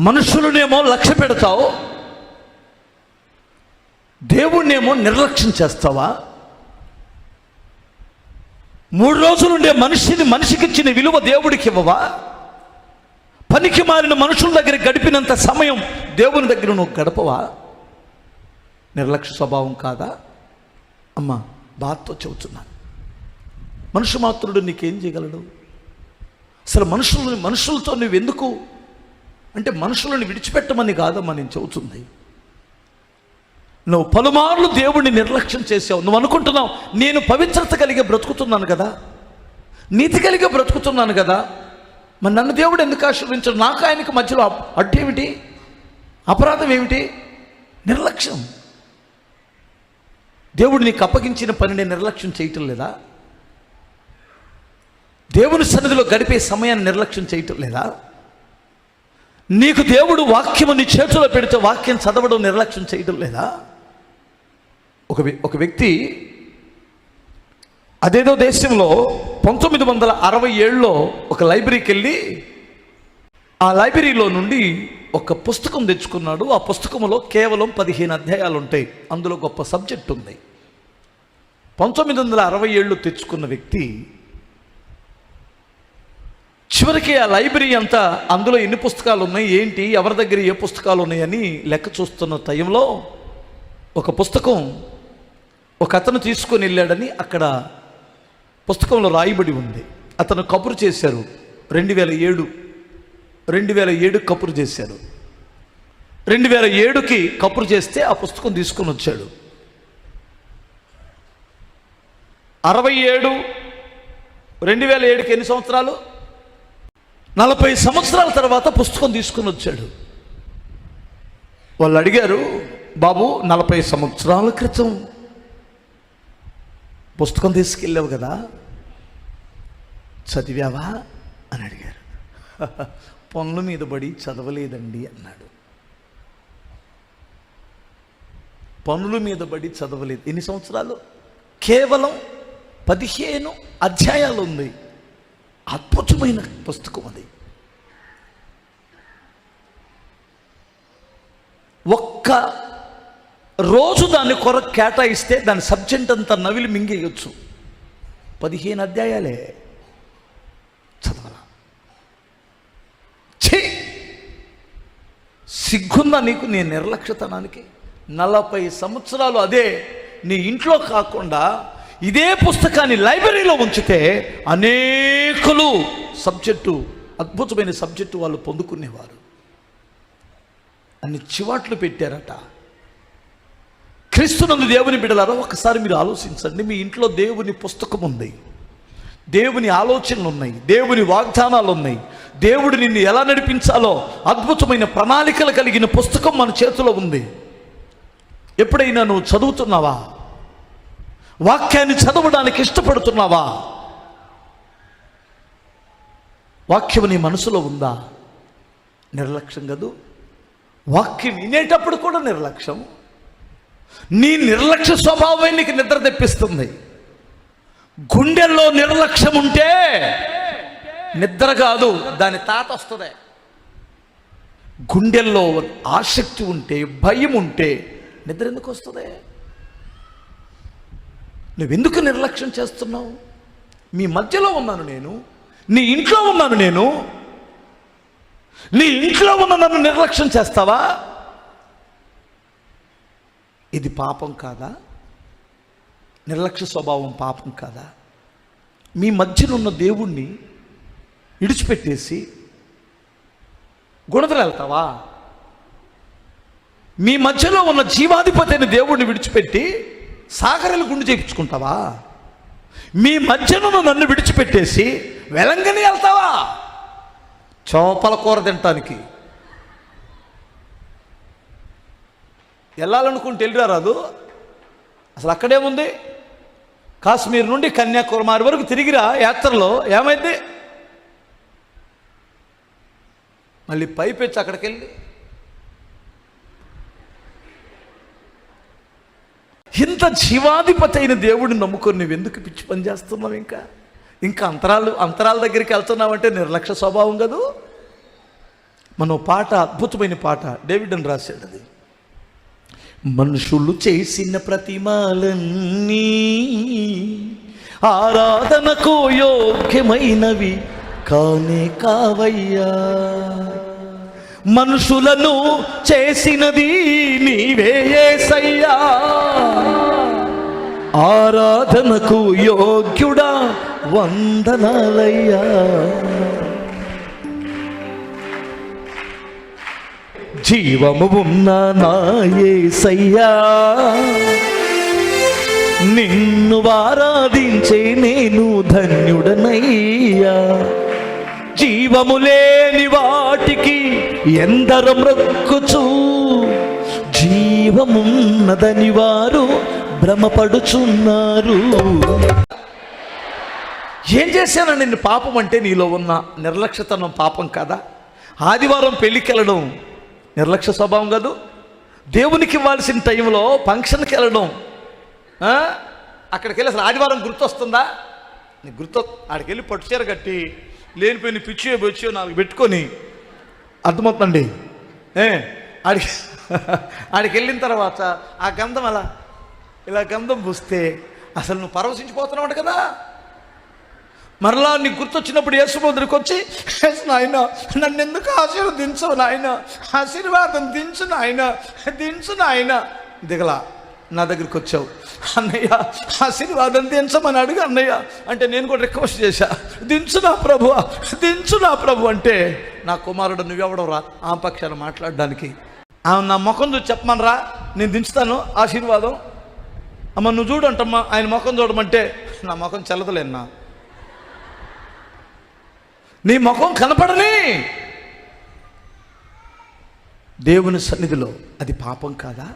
మనుషులనేమో లక్ష్య పెడతావు దేవుణ్ణేమో నిర్లక్ష్యం చేస్తావా? మూడు రోజులుండే మనిషిని మనిషికి ఇచ్చిన విలువ దేవుడికి ఇవ్వవా పనికి మారిన మనుషుల దగ్గర గడిపినంత సమయం దేవుని దగ్గర నువ్వు గడపవా? నిర్లక్ష్య స్వభావం కాదా? అమ్మా బాధతో చెబుతున్నాను. మనుషు మాత్రుడు నీకేం చేయగలడు? అసలు మనుషులు మనుషులతో నువ్వు ఎందుకు అంటే మనుషులను విడిచిపెట్టమని కాదమ్మా నేను చెబుతుంది. నువ్వు పలుమార్లు దేవుణ్ణి నిర్లక్ష్యం చేసావు నువ్వు అనుకుంటున్నావు నేను పవిత్రత కలిగి బ్రతుకుతున్నాను కదా. నీతి కలిగి బ్రతుకుతున్నాను కదా. మరి నన్ను దేవుడు ఎందుకు ఆశీర్వించడు నాకు ఆయనకి మధ్యలో అప్- అడ్డేమిటి అపరాధం ఏమిటి? నిర్లక్ష్యం. దేవుడు నీకు అప్పగించిన పనిని నిర్లక్ష్యం చేయటం లేదా? దేవుని సన్నిధిలో గడిపే సమయాన్ని నిర్లక్ష్యం చేయటం లేదా? నీకు దేవుడు వాక్యము నీ చేతిలో పెడితే వాక్యం చదవడం నిర్లక్ష్యం చేయడం లేదా? ఒక ఒక వ్యక్తి అదేదో దేశంలో పంతొమ్మిది వందల అరవై ఏడులో ఒక లైబ్రరీకి వెళ్ళి ఆ లైబ్రరీలో నుండి ఒక పుస్తకం తెచ్చుకున్నాడు. ఆ పుస్తకంలో కేవలం పదిహేను అధ్యాయాలు ఉంటాయి అందులో గొప్ప సబ్జెక్ట్ ఉంది. పంతొమ్మిది వందల అరవై ఏళ్ళు తెచ్చుకున్న వ్యక్తి చివరికి ఆ లైబ్రరీ అంతా అందులో ఎన్ని పుస్తకాలు ఉన్నాయి ఏంటి ఎవరి దగ్గర ఏ పుస్తకాలు ఉన్నాయని లెక్క చూస్తున్న టైంలో ఒక పుస్తకం ఒక అతను తీసుకొని వెళ్ళాడని అక్కడ పుస్తకంలో రాయబడి ఉంది. అతను కబురు చేశారు. రెండు వేల ఏడు రెండు వేల ఏడు కబురు చేశారు. రెండు వేల ఏడుకి కబురు చేస్తే ఆ పుస్తకం తీసుకొని వచ్చాడు. అరవై ఏడు రెండు వేల ఏడుకి ఎన్ని సంవత్సరాలు? నలభై సంవత్సరాల తర్వాత పుస్తకం తీసుకుని వచ్చాడు. వాళ్ళు అడిగారు బాబు నలభై సంవత్సరాల క్రితం పుస్తకం తీసుకెళ్ళావు కదా చదివావా? అని అడిగారు. పనుల మీద పడి చదవలేదండి అన్నాడు. పనుల మీద పడి చదవలేదు. ఎన్ని సంవత్సరాలు? కేవలం పదిహేను అధ్యాయాలు ఉంది. అద్భుతమైన పుస్తకం అది. ఒక్క రోజు దాన్ని కొరకు కేటాయిస్తే దాని సబ్జెక్ట్ అంతా నవిలి మింగేయచ్చు. పదిహేను అధ్యాయాలే. చదవాల ఛీ! సిగ్గుందా నీకు నీ నిర్లక్ష్యతనానికి? నలభై సంవత్సరాలు అదే నీ ఇంట్లో కాకుండా ఇదే పుస్తకాన్ని లైబ్రరీలో ఉంచితే అనేకులు సబ్జెక్టు అద్భుతమైన సబ్జెక్టు వాళ్ళు పొందుకునేవారు. అన్ని చివాట్లు పెట్టారట. క్రీస్తునందు దేవుని బిడలారా ఒకసారి మీరు ఆలోచించండి. మీ ఇంట్లో దేవుని పుస్తకం ఉంది. దేవుని ఆలోచనలు ఉన్నాయి. దేవుని వాగ్దానాలు ఉన్నాయి. దేవుడు నిన్ను ఎలా నడిపించాలో అద్భుతమైన ప్రణాళికలు కలిగిన పుస్తకం మన చేతిలో ఉంది. ఎప్పుడైనా నువ్వు చదువుతున్నావా? వాక్యాన్ని చదవడానికి ఇష్టపడుతున్నావా? వాక్యం నీ మనసులో ఉందా? నిర్లక్ష్యం కదూ? వాక్యం వినేటప్పుడు కూడా నిర్లక్ష్యం. నీ నిర్లక్ష్య స్వభావమే నీకు నిద్ర తెప్పిస్తుంది. గుండెల్లో నిర్లక్ష్యం ఉంటే నిద్ర కాదు దాని తాత వస్తుంది. గుండెల్లో ఆసక్తి ఉంటే భయం ఉంటే నిద్ర ఎందుకు వస్తుంది? నువ్వెందుకు నిర్లక్ష్యం చేస్తున్నావు? మీ మధ్యలో ఉన్నాను నేను. నీ ఇంట్లో ఉన్నాను నేను. నీ ఇంట్లో ఉన్న నన్ను నిర్లక్ష్యం చేస్తావా? ఇది పాపం కాదా? నిర్లక్ష్య స్వభావం పాపం కాదా? మీ మధ్యనున్న దేవుణ్ణి విడిచిపెట్టేసి గుణదలు వెళ్తావా మీ మధ్యలో ఉన్న జీవాధిపతిని దేవుణ్ణి విడిచిపెట్టి సాగరలు గుండు చేయించుకుంటావా? మీ మధ్యను నన్ను విడిచిపెట్టేసి వెలంగని వెళ్తావా? చోపల కూర తినటానికి. వెళ్ళాలనుకుంటే వెళ్ళిరా రాదు అసలు అక్కడేముంది కాశ్మీర్ నుండి కన్యాకుమారి వరకు తిరిగిరా యాత్రలో. ఏమైంది? మళ్ళీ పైపెచ్చి అక్కడికి వెళ్ళి ఇంత జీవాధిపతి అయిన దేవుడిని నమ్ముకొని నువ్వు ఎందుకు పిచ్చి పని చేస్తున్నావు ఇంకా? ఇంకా అంతరాలు అంతరాల దగ్గరికి వెళ్తున్నావంటే నిర్లక్ష్య స్వభావం కదూ? మనం పాట అద్భుతమైన పాట డేవిడ్ అని రాశాడు అది. మనుషులు చేసిన ప్రతిమాలన్నీ ఆరాధనకు యోగ్యమైనవి కానే కావయ్యా. మనుషులను చేసినది నీవే యేసయ్యా ఆరాధనకు యోగ్యుడా వందనాలయ్యా. జీవము ఉన్న నాయసయ్యా నిన్ను ఆరాధించే నేను ధన్యుడనయ్యా. జీవము లేని వాటికి ఎందర మ్రక్కుచు. జీవమున్నదని వారు భ్రమపడుచున్నారు. ఏం చేశాను నేను పాపం అంటే నీలో ఉన్న నిర్లక్ష్యతనం పాపం కదా? ఆదివారం పెళ్ళికి వెళ్ళడం నిర్లక్ష్య స్వభావం కాదు. దేవునికి ఇవ్వాల్సిన టైంలో ఫంక్షన్కి వెళ్ళడం అక్కడికి వెళ్ళి అసలు ఆదివారం గుర్తొస్తుందా? నీకు గుర్తు ఆడికి వెళ్ళి పట్టు చీర కట్టి లేనిపోయిన పిచ్చి బొచ్చి నాకు పెట్టుకొని అర్థమవుతుందండి? ఏ? ఆడికి ఆడికి వెళ్ళిన తర్వాత ఆ గంధం అలా ఇలా గంధం పూస్తే అసలు నువ్వు పరవశించిపోతున్నావు కదా. మరలా నీకు గుర్తొచ్చినప్పుడు యేసు దగ్గరికి వచ్చి నాయన నన్ను ఎందుకు ఆశీర్వదించవు నాయన? ఆశీర్వాదం దించు నాయన దించు నాయన. దిగలా నా దగ్గరికి వచ్చావు. అన్నయ్య ఆశీర్వాదం దించమని అడుగు అన్నయ్య. అంటే నేను కూడా రిక్వెస్ట్ చేశా. దించు నా ప్రభు దించు నా ప్రభు. అంటే నా కుమారుడు నువ్వెవడం రా ఆ పక్షాన మాట్లాడడానికి. ఆమె నా ముఖం చూసి చెప్పమనరా? నేను దించుతాను ఆశీర్వాదం. అమ్మ నువ్వు చూడంటమ్మా ఆయన ముఖం చూడమంటే నా ముఖం చల్లదలేనా నీ ముఖం కనపడని. దేవుని సన్నిధిలో అది పాపం కాదా?